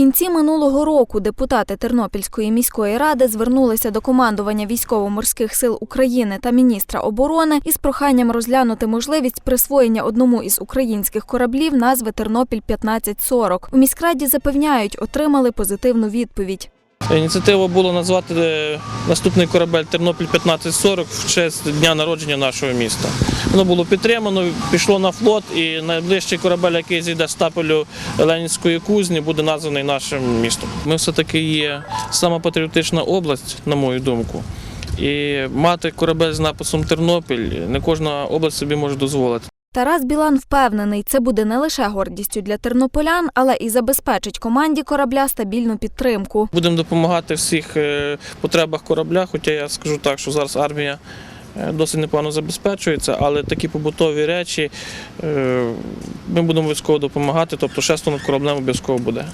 кінці минулого року депутати Тернопільської міської ради звернулися до командування військово-морських сил України та міністра оборони із проханням розглянути можливість присвоєння одному із українських кораблів назви Тернопіль 1540 У міськраді запевняють, отримали позитивну відповідь. Ініціатива була назвати е, наступний корабель Тернопіль 1540 в честь дня народження нашого міста. Воно було підтримано, пішло на флот, і найближчий корабель, який зійде з табелю Ленінської кузні, буде названий нашим містом. Ми все-таки є сама патріотична область, на мою думку. І мати корабель з написом Тернопіль не кожна область собі може дозволити. Тарас Білан впевнений, це буде не лише гордістю для тернополян, але і забезпечить команді корабля стабільну підтримку. Будемо допомагати всіх е, потребах корабля, хоча я скажу так, що зараз армія е, досить непогано забезпечується, але такі побутові речі е, ми будемо обов'язково допомагати, тобто шесто над кораблем обов'язково буде.